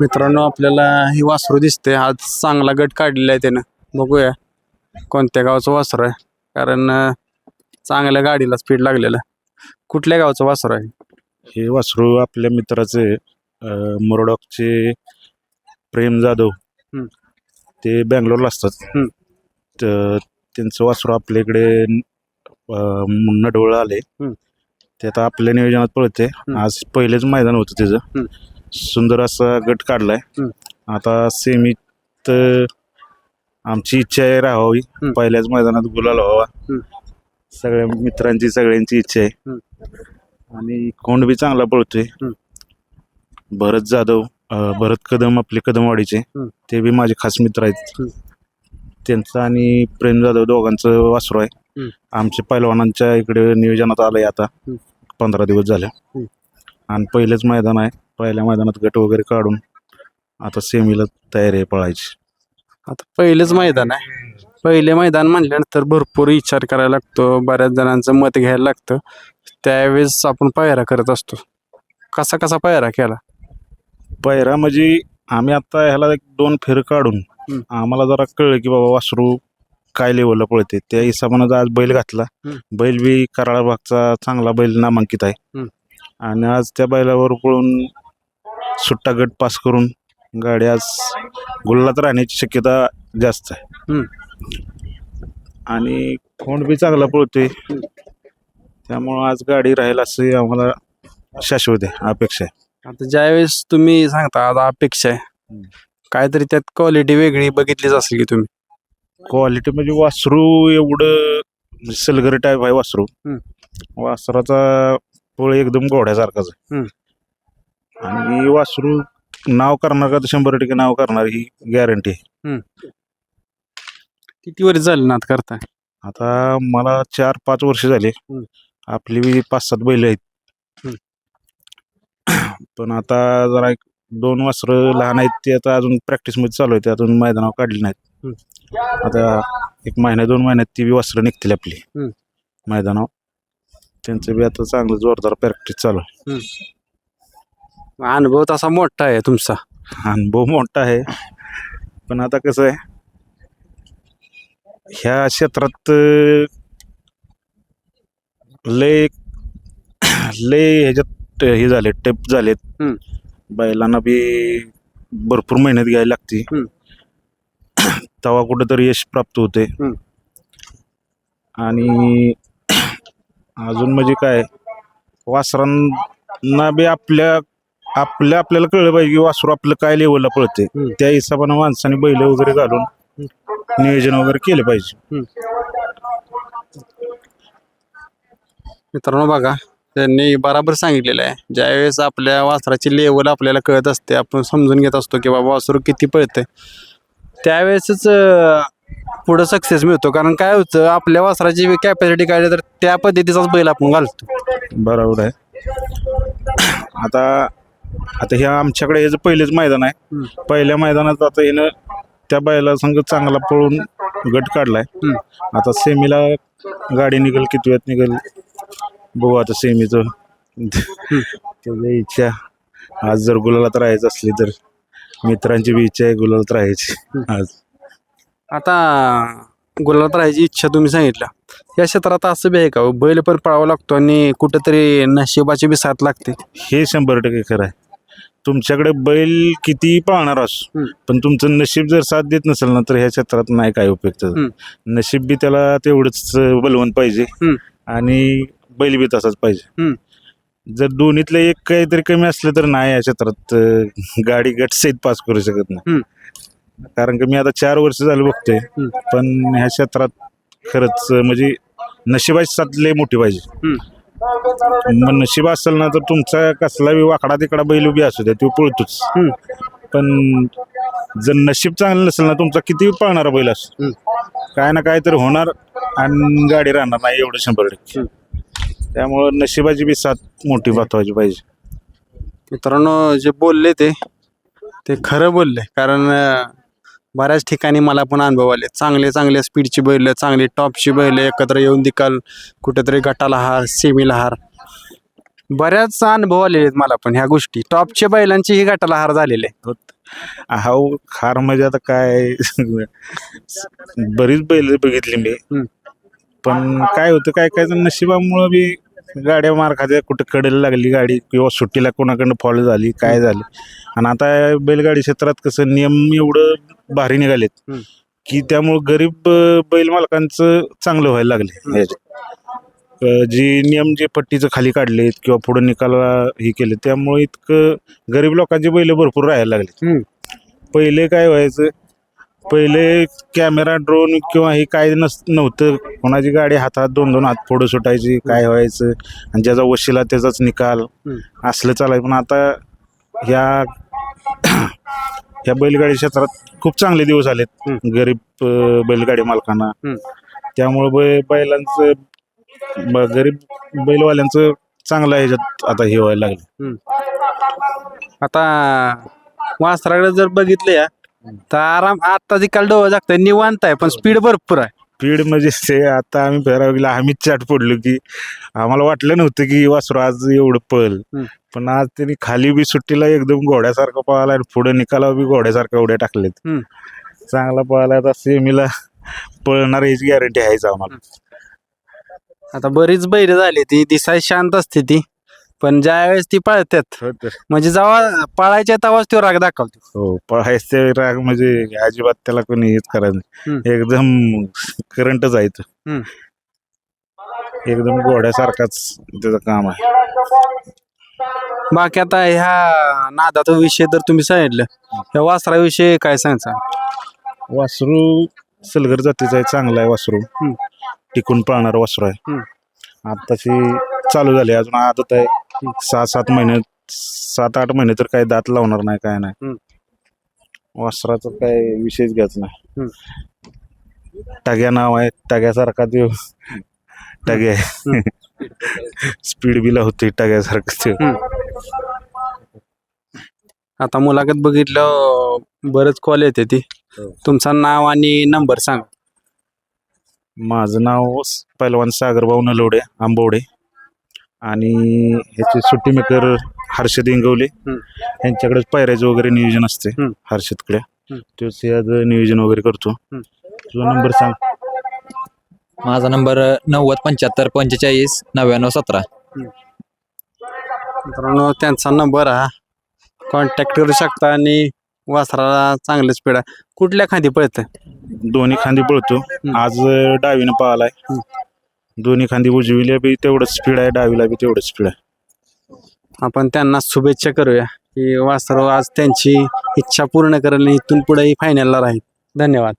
मित्रांनो आपल्याला ही वासरू दिसते आज चांगला गट काढलेला आहे त्यानं बघूया कोणत्या गावचं वासरू आहे कारण चांगल्या गाडीला स्पीड लागलेलं. कुठल्या गावचं वासरू आहे हे वासरू आपल्या मित्राचे मुरडॉकचे प्रेम जाधव हं. ते बँगलोरला असतात. तर त्यांचं वासरू आपल्या इकडे नडवळ आले. ते आता आपल्या नियोजनात पळते आज पहिलेच मैदान होतं. त्याचं सुंदर असा गट काढलाय. आता सेमीत अं, आमची इच्छा आहे राहावी. पहिल्याच मैदानात गुलाल व्हावा. सगळ्या मित्रांची सगळ्यांची इच्छा आहे. आणि कोंड बी चांगला पळतोय. भरत जाधव अं, भरत कदम आपले कदमवाडीचे. ते बी माझे खास मित्र आहेत. त्यांचं आणि प्रेम जाधव दोघांचं वासरू आहे हं. आमचे पैलवानांच्या इकडे नियोजनात आलंय आता. पंधरा दिवस झाले. आणि पहिलेच मैदान आहे पहिल्या मैदानात गट वगैरे काढून आता सेमीला तयारी आहे पळायची. आता पहिलेच मैदान आहे. पहिले मैदान म्हणल्यानंतर भरपूर विचार करायला लागतो. बऱ्याच जणांचं मत घ्यायला लागतं. त्यावेळेस आपण पायरा करत असतो. कसा कसा पायरा केला? पहिरा म्हणजे आम्ही आता ह्याला एक दोन फेर काढून. आम्हाला जरा कळलं की बाबा वासरू काय लेवलला पळते. त्या हिशोबानं आज बैल घातला. बैल बी कराळा भागचा चांगला बैल नामांकित आहे. आणि आज त्या बैलावर पळून सुट्टा गट पास करून गाडी आज गुल्लात राहण्याची शक्यता जास्त आहे. आणि खोंड बी चांगला पळतोय. त्यामुळं आज गाडी राहील असं आम्हाला शाश्वत आहे अपेक्षा आहे. आता ज्यावेळेस तुम्ही सांगता आता अपेक्षा आहे. हम्म. काहीतरी त्यात क्वालिटी वेगळी बघितलीच असेल की तुम्ही. क्वालिटी म्हणजे वासरू एवढं म्हणजे सलगरी टाईप आहे वासरू. हम्म. वासराचा पोळ एकदम घोड्यासारखाच आहे. आणि वासरू नाव करणार का तर शंभर टक्के नाव करणार ही गॅरंटी आहे. किती वर्ष झाले नात करताय? आता मला चार पाच वर्ष झाले. हम्म. आपली बी पाच सात बैल आहेत. पण आता जरा एक दोन वासरं लहान आहेत ते आता अजून प्रॅक्टिसमध्ये चालू आहे ते अजून मैदानावर काढली नाहीत. आता एक महिन्या दोन महिन्यात ती बी वासरं निघतील आपली. हम्म. मैदानावर. त्यांचं बी आता चांगलं जोरदार प्रॅक्टिस चालू आहे. अनुभव तसा मोठा आहे तुमचा अनुभव मोठा आहे पण आता कसं आहे ह्या क्षेत्रात लय लय ह्याच्यात हे झाले टेप झालेत. बैलांना बी भरपूर मेहनत घ्यायला लागते. तेव्हा कुठंतरी यश प्राप्त होते. आणि अजून म्हणजे काय वासरांना बी आपल्या आपल्या आपल्याला कळलं पाहिजे की वासरू आपलं काय लेवलला पळते हम्म. त्या हिशोबानं माणसाने बैल वगैरे घालून नियोजन वगैरे केलं पाहिजे. मित्रांनो बघा त्यांनी बराबर सांगितलेलं आहे. ज्यावेळेस आपल्या वासराची लेवल आपल्याला कळत असते आपण समजून घेत असतो की बाबा वासरू किती पळतंय. त्यावेळेसच अं, पुढं सक्सेस मिळतो. कारण काय होतं आपल्या वासराची कॅपॅसिटी काढली तर त्या पद्धतीचाच बैल आपण घालतो. बरोबर आहे. आता आता हे आमच्याकडे हे जे पहिलेच मैदान आहे. पहिल्या मैदानात आता हिनं त्या बैला संघ चांगला पळून गट काढलाय. आता सेमीला गाडी निघेल किती वेळात निघेल. बघू आता सेमीचं. त्याची इच्छा. आज जर गुलालात राहायचं असली तर मित्रांची बी इच्छा आहे गुलालात राहायची. आज. आता गुलाबात राहायची इच्छा तुम्ही सांगितलं या क्षेत्रात असं बी आहे का हो? बैल पण पळावा लागतो आणि कुठंतरी नशिबाची बी साथ लागते. हे शंभर टक्के खरं आहे. तुमच्याकडे बैल किती पाळणार असो हम्म. पण तुमचं नशीब जर साथ देत नसेल ना तर ह्या क्षेत्रात नाही काय उपयोग त्याचा. हम्म. नशीब बी त्याला तेवढंच बलवंत पाहिजे हम्म. आणि बैल बी तसाच पाहिजे हम्म. जर दोन्हीतलं एक काहीतरी कमी असलं तर नाही या क्षेत्रात अं, गाडी गट सहित पास करू शकत नाही कारण की मी आता चार वर्ष झालं बघतोय हम्म. पण ह्या क्षेत्रात खरंच म्हणजे नशिबाची साथ लय मोठी पाहिजे मग नशीब असेल ना तर तुमचा कसला बी वाकडा तिकडा बैल उभी असू द्या तो पळतोच. पण जर नशीब चांगलं नसेल ना तुमचा किती पळणारा बैल असो. हम्म. काय ना काय तर होणार आणि गाडी राहणार नाही एवढं शंभर टक्के. त्यामुळं नशिबाची बी साथ मोठी महत्वाची पाहिजे. मित्रांनो जे बोलले ते ते खरं बोलले. कारण अं, बऱ्याच ठिकाणी मला पण अनुभव आले. चांगले चांगले स्पीडची बैल चांगली टॉपची बैल एकत्र येऊन दिकाल कुठेतरी गटाला हार सेमीला हार. बऱ्याच अनुभव आलेले आहेत मला पण ह्या गोष्टी. टॉपच्या बैलांची ही गटाला हार झालेले आहे. हाव खार म्हणजे आता काय? बरीच बैल बघितली मी. पण काय होतं काय काय नशिबामुळं बी गाड्या मार खात्या कुठं कडेला लागली गाडी किंवा सुट्टीला कोणाकडनं फॉलो झाली काय झालं. आणि आता बैलगाडी क्षेत्रात कसं नियम एवढं भारी निघालेत. की त्यामुळं गरीब अं, बैल मालकांचं चांगलं व्हायला लागले जी नियम जे पट्टीचं खाली काढलेत किंवा पुढे निकाला हे केले त्यामुळे इतकं गरीब लोकांचे बैल भरपूर राहायला लागले हम्म. पहिले काय व्हायचं पहिले कॅमेरा ड्रोन किंवा हे काय नस नव्हतं. कोणाची गाडी हातात दोन दोन हात पुढं सुटायची काय व्हायचं आणि ज्याचा वशिला त्याचाच निकाल. असलं चालाय पण आता ह्या ह्या बैलगाडी क्षेत्रात खूप चांगले दिवस आलेत. गरीब अं, बैलगाडी मालकांना. त्यामुळे बै बैलांचं ब- गरीब बैलवाल्यांचं चांगलं ह्याच्यात आता हे व्हायला लागलं आता वासराकडे जर बघितलं या तर आराम आता जी काल डोळं जागतंय निवांत आहे पण स्पीड भरपूर आहे. स्पीड म्हणजे ते आता आम्ही फेराव गेला आम्हीच चाट पडलो की आम्हाला वाटलं नव्हतं की वासरू आज एवढं पळ हम्म. पण आज त्यांनी खाली बी सुट्टीला एकदम घोड्यासारखं पळाला आणि पुढे निकाला बी घोड्यासारखं उड्या टाकलेत. हम्म. चांगला पळाला आता सेमीला पळणार याची गॅरंटी आहेच आम्हाला. आता बरीच बैल झाली ती दिसाय शांत असते ती. पण ज्या वेळेस ती पळतात हो तर. म्हणजे जेव्हा पळायच्या तेव्हाच तो राग दाखवतो हो पळायच राग म्हणजे अजिबात त्याला कोणी हेच करायचं नाही. एकदम करंटच आहे तो. हम्म. एकदम घोड्यासारखाच त्याचं काम आहे बाकी आता ह्या नादाचा विषय तर तुम्ही सांगितलं ह्या वासराविषयी काय सांगायचं वासरू सलगर जातीचं आहे चांगला आहे वासरू हम्म. टिकून पळणार वासरू आहे हम्म. आताची चालू झाली अजून आदत आहे सहा सात महिने सात आठ महिने तर काही दात लावणार नाही काय नाही. हम्म. वासराचं काय विषयच घ्यायचं नाही. टग्या नाव आहे टग्यासारखा तो टग्या स्पीड बिला होते टग्यासारखं ते आता मुलाखत बघितलं बरंच कॉल येते ती. हो. तुमचं नाव आणि नंबर सांगा. माझं नाव स- पैलवान सागरभाऊ नलवडे आंबवडे आणि ह्याचे सुट्टी मेकर हर्षद इंगवले. हम्म. यांच्याकडेच पायऱ्याचं वगैरे नियोजन असते. हर्षदकडे. हम्म. तोच याचं नियोजन वगैरे करतो. तुझा नंबर सांग. माझा नंबर नव्वद पंच्याहत्तर पंचेचाळीस नव्याण्णव सतरा. मित्रांनो त्यांचा नंबर हा. कॉन्टॅक्ट करू शकता आणि वासराला चांगलं स्पीड आहे. कुठल्या खांदी पळतं दोन्ही खांदी पळतो. आज डावीनं पळालाय. दोन्ही खांदी उजवीला बी तेवढंच स्पीड आहे डावीला बी तेवढंच स्पीड आहे. आपण त्यांना शुभेच्छा करूया की वासरू आज त्यांची इच्छा पूर्ण करेल आणि इथून पुढेही फायनलला राहील. धन्यवाद.